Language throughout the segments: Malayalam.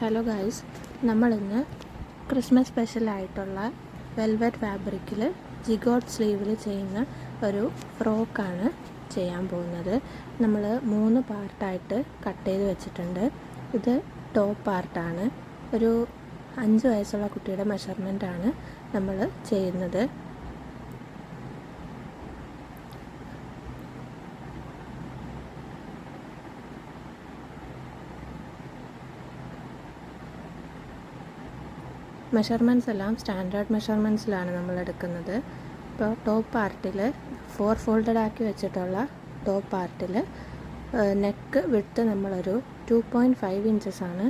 ഹലോ ഗായ്സ് നമ്മളിന്ന് ക്രിസ്മസ് സ്പെഷ്യലായിട്ടുള്ള വെൽവെറ്റ് ഫാബ്രിക്കിൽ ജിഗോട്ട് സ്ലീവിൽ ചെയ്യുന്ന ഒരു ഫ്രോക്കാണ് ചെയ്യാൻ പോകുന്നത്. നമ്മൾ മൂന്ന് പാർട്ടായിട്ട് കട്ട് ചെയ്ത് വെച്ചിട്ടുണ്ട്. ഇത് ടോപ്പ് പാർട്ടാണ് ഒരു അഞ്ച് വയസ്സുള്ള കുട്ടിയുടെ മെഷർമെന്റാണ് നമ്മൾ ചെയ്യുന്നത്. മെഷർമെന്റ്സ് എല്ലാം സ്റ്റാൻഡേർഡ് മെഷർമെന്റ്സിലാണ് നമ്മൾ എടുക്കുന്നത്. ഇപ്പോൾ ടോപ്പ് പാർട്ടിൽ ഫോർ ഫോൾഡഡ് ആക്കി വെച്ചിട്ടുള്ള ടോപ്പ് പാർട്ടിൽ നെക്ക് വിട്ട് നമ്മളൊരു ടു പോയിന്റ് ഫൈവ് ഇഞ്ചസ് ആണ്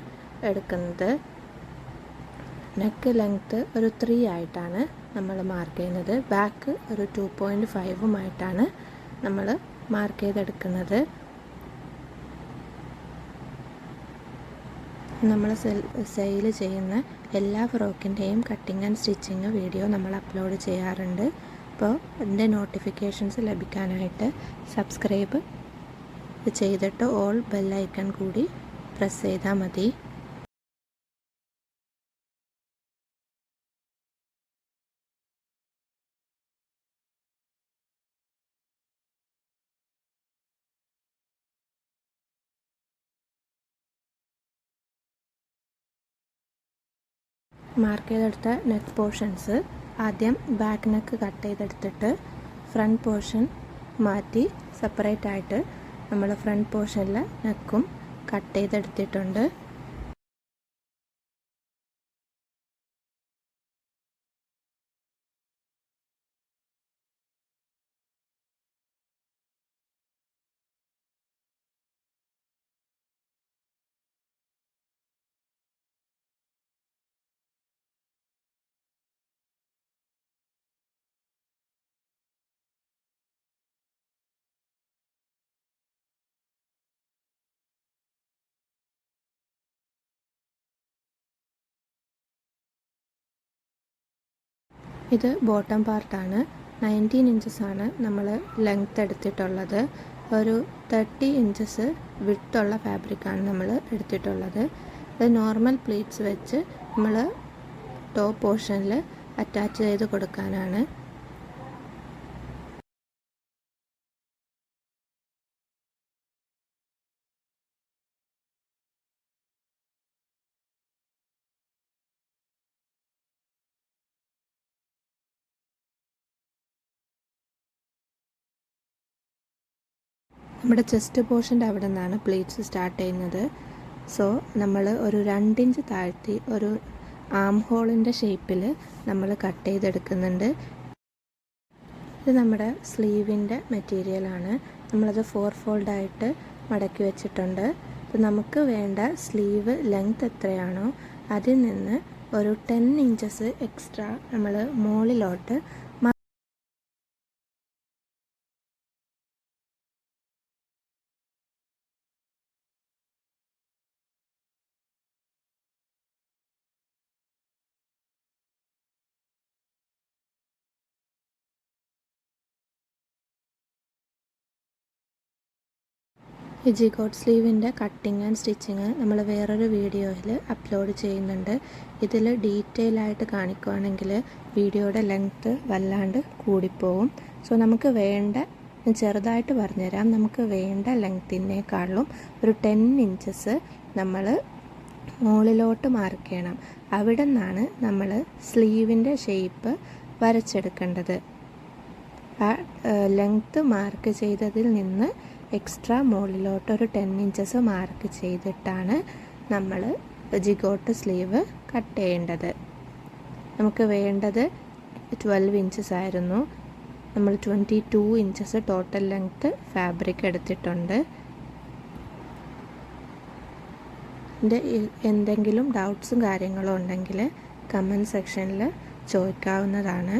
എടുക്കുന്നത്. നെക്ക് ലെങ്ത്ത് ഒരു ത്രീ ആയിട്ടാണ് നമ്മൾ മാർക്ക് ചെയ്യുന്നത്. ബാക്ക് ഒരു ടു പോയിന്റ് ഫൈവുമായിട്ടാണ് നമ്മൾ മാർക്ക് ചെയ്തെടുക്കുന്നത്. നമ്മൾ സെയിൽ ചെയ്യുന്ന എല്ലാ ഫ്രോക്കിന്റെയും കട്ടിങ് ആൻഡ് സ്റ്റിച്ചിങ് വീഡിയോ നമ്മൾ അപ്ലോഡ് ചെയ്യാറുണ്ട്. അപ്പോൾ അതിന്റെ നോട്ടിഫിക്കേഷൻസ് ലഭിക്കാനായിട്ട് സബ്സ്ക്രൈബ് ചെയ്തിട്ട് ഓൾ ബെല്ലൈക്കൺ കൂടി പ്രസ് ചെയ്താൽ മതി. മാർക്ക് ചെയ്തെടുത്ത നെക്ക് പോർഷൻസ് ആദ്യം ബാക്ക് നെക്ക് കട്ട് ചെയ്തെടുത്തിട്ട് ഫ്രണ്ട് പോർഷൻ മാറ്റി സെപ്പറേറ്റ് ആയിട്ട് നമ്മൾ ഫ്രണ്ട് പോർഷനിൽ നെക്കും കട്ട് ചെയ്തെടുത്തിട്ടുണ്ട്. ഇത് ബോട്ടം പാർട്ടാണ്. നയന്റീൻ ഇഞ്ചസ് ആണ് നമ്മൾ ലെങ്ത് എടുത്തിട്ടുള്ളത്. ഒരു തേർട്ടി ഇഞ്ചസ് വിട്ടുള്ള ഫാബ്രിക്കാണ് നമ്മൾ എടുത്തിട്ടുള്ളത്. ഇത് നോർമൽ പ്ലീറ്റ്സ് വെച്ച് നമ്മൾ ടോപ്പ് പോർഷനിൽ അറ്റാച്ച് ചെയ്ത് കൊടുക്കാനാണ്. നമ്മുടെ ചെസ്റ്റ് പോർഷന്റെ അവിടെ നിന്നാണ് പ്ലേറ്റ്സ് സ്റ്റാർട്ട് ചെയ്യുന്നത്. സോ നമ്മൾ ഒരു രണ്ടിഞ്ച് താഴ്ത്തി ഒരു ആം ഹോളിന്റെ ഷേപ്പിൽ നമ്മൾ കട്ട് ചെയ്തെടുക്കുന്നുണ്ട്. ഇത് നമ്മുടെ സ്ലീവിന്റെ മെറ്റീരിയലാണ് നമ്മളത് ഫോർ ഫോൾഡായിട്ട് മടക്കി വെച്ചിട്ടുണ്ട്. അപ്പോൾ നമുക്ക് വേണ്ട സ്ലീവ് ലെങ്ത് എത്രയാണോ അതിൽ നിന്ന് ഒരു ടെൻ ഇഞ്ചസ് എക്സ്ട്രാ നമ്മൾ മുകളിലോട്ട് ഈ ജിഗോട്ട് സ്ലീവിന്റെ കട്ടിങ് ആൻഡ് സ്റ്റിച്ചിങ് നമ്മൾ വേറൊരു വീഡിയോയിൽ അപ്ലോഡ് ചെയ്യുന്നുണ്ട്. ഇതിൽ ഡീറ്റെയിൽ ആയിട്ട് കാണിക്കുകയാണെങ്കിൽ വീഡിയോയുടെ ലെങ്ത്ത് വല്ലാണ്ട് കൂടിപ്പോവും. സോ നമുക്ക് വേണ്ട ചെറുതായിട്ട് പറഞ്ഞുതരാം. നമുക്ക് വേണ്ട ലെങ്ത്തിനേക്കാളും ഒരു ടെൻ ഇഞ്ചസ് നമ്മൾ മുകളിലോട്ട് മാർക്ക് ചെയ്യണം. അവിടെ നിന്നാണ് നമ്മൾ സ്ലീവിന്റെ ഷേപ്പ് വരച്ചെടുക്കേണ്ടത്. ആ ലെങ്ത്ത് മാർക്ക് ചെയ്തതിൽ നിന്ന് എക്സ്ട്രാ മുകളിലോട്ട് ഒരു ടെൻ ഇഞ്ചസ് മാർക്ക് ചെയ്തിട്ടാണ് നമ്മൾ ജിഗോട്ട് സ്ലീവ് കട്ട് ചെയ്യേണ്ടത്. നമുക്ക് വേണ്ടത് ട്വൽവ് ഇഞ്ചസ് ആയിരുന്നു. നമ്മൾ twenty two inches total length fabric എടുത്തിട്ടുണ്ട് എന്തെങ്കിലും ഡൗട്ട്സും കാര്യങ്ങളും ഉണ്ടെങ്കിൽ കമന്റ് സെക്ഷനിൽ ചോദിക്കാവുന്നതാണ്.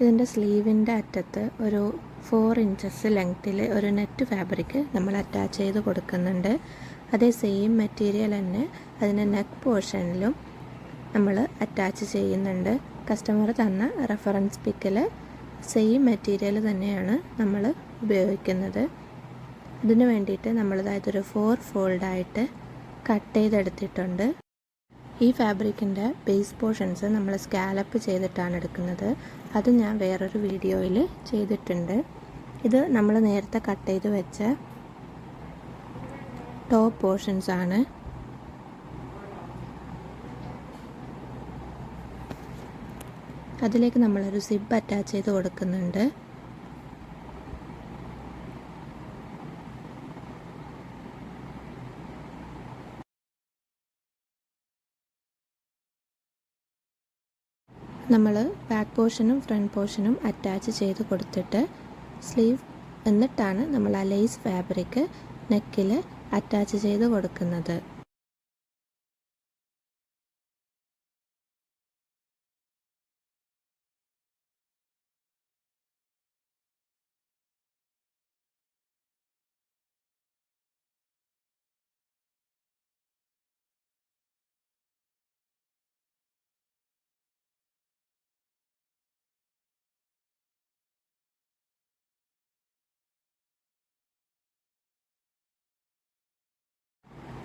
ഇതിന്റെ സ്ലീവിന്റെ അറ്റത്ത് ഒരു ഫോർ ഇഞ്ചസ് ലെങ്ത്തിൽ ഒരു നെറ്റ് ഫാബ്രിക് നമ്മൾ അറ്റാച്ച് ചെയ്ത് കൊടുക്കുന്നുണ്ട്. അതേ സെയിം മെറ്റീരിയൽ തന്നെ അതിന്റെ നെക്ക് പോർഷനിലും നമ്മൾ അറ്റാച്ച് ചെയ്യുന്നുണ്ട്. കസ്റ്റമർ തന്ന റെഫറൻസ് പിക്കിൽ സെയിം മെറ്റീരിയൽ തന്നെയാണ് നമ്മൾ ഉപയോഗിക്കുന്നത്. ഇതിന് വേണ്ടിയിട്ട് നമ്മളിതായത് ഒരു ഫോർ ഫോൾഡായിട്ട് കട്ട് ചെയ്തെടുത്തിട്ടുണ്ട്. ഈ ഫാബ്രിക്കിന്റെ ബേസ് പോർഷൻസ് നമ്മൾ സ്കാലപ്പ് ചെയ്തിട്ടാണ് എടുക്കുന്നത്. അത് ഞാൻ വേറൊരു വീഡിയോയിൽ ചെയ്തിട്ടുണ്ട്. ഇത് നമ്മൾ നേരത്തെ കട്ട് ചെയ്ത് വെച്ച ടോപ്പ് പോർഷൻസ് ആണ്. അതിലേക്ക് നമ്മളൊരു സിബ് അറ്റാച്ച് ചെയ്ത് കൊടുക്കുന്നുണ്ട്. നമ്മൾ ബാക്ക് പോർഷനും ഫ്രണ്ട് പോർഷനും അറ്റാച്ച് ചെയ്ത് കൊടുത്തിട്ട് സ്ലീവ് എന്നിട്ടാണ് നമ്മൾ ആ ലേസ് ഫാബ്രിക് നെക്കിൽ അറ്റാച്ച് ചെയ്ത് കൊടുക്കുന്നത്.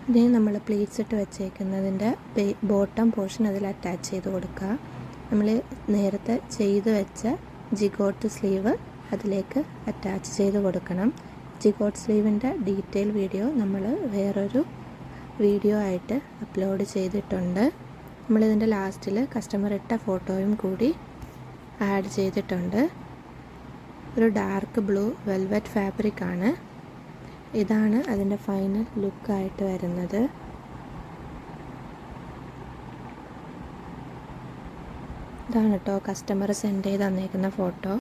ഇതിന് നമ്മൾ പ്ലേറ്റ്സ് ഇട്ട് വെച്ചേക്കുന്നതിന്റെ ബോട്ടം പോർഷൻ അതിൽ അറ്റാച്ച് ചെയ്ത് കൊടുക്കുക. നമ്മൾ നേരത്തെ ചെയ്ത് വെച്ച ജിഗോട്ട് സ്ലീവ് അതിലേക്ക് അറ്റാച്ച് ചെയ്ത് കൊടുക്കണം. ജിഗോട്ട് സ്ലീവിന്റെ ഡീറ്റെയിൽ വീഡിയോ നമ്മൾ വേറൊരു വീഡിയോ ആയിട്ട് അപ്ലോഡ് ചെയ്തിട്ടുണ്ട്. നമ്മളിതിന്റെ ലാസ്റ്റിൽ കസ്റ്റമർ ഇട്ട ഫോട്ടോയും കൂടി ആഡ് ചെയ്തിട്ടുണ്ട്. ഒരു ഡാർക്ക് ബ്ലൂ വെൽവെറ്റ് ഫാബ്രിക് ആണ്. ഇതാണ് അതിന്റെ ഫൈനൽ ലുക്കായിട്ട് വരുന്നത്. ഇതാണ് കേട്ടോ കസ്റ്റമർ സെൻഡ് ചെയ്ത് തന്നേക്കുന്ന ഫോട്ടോ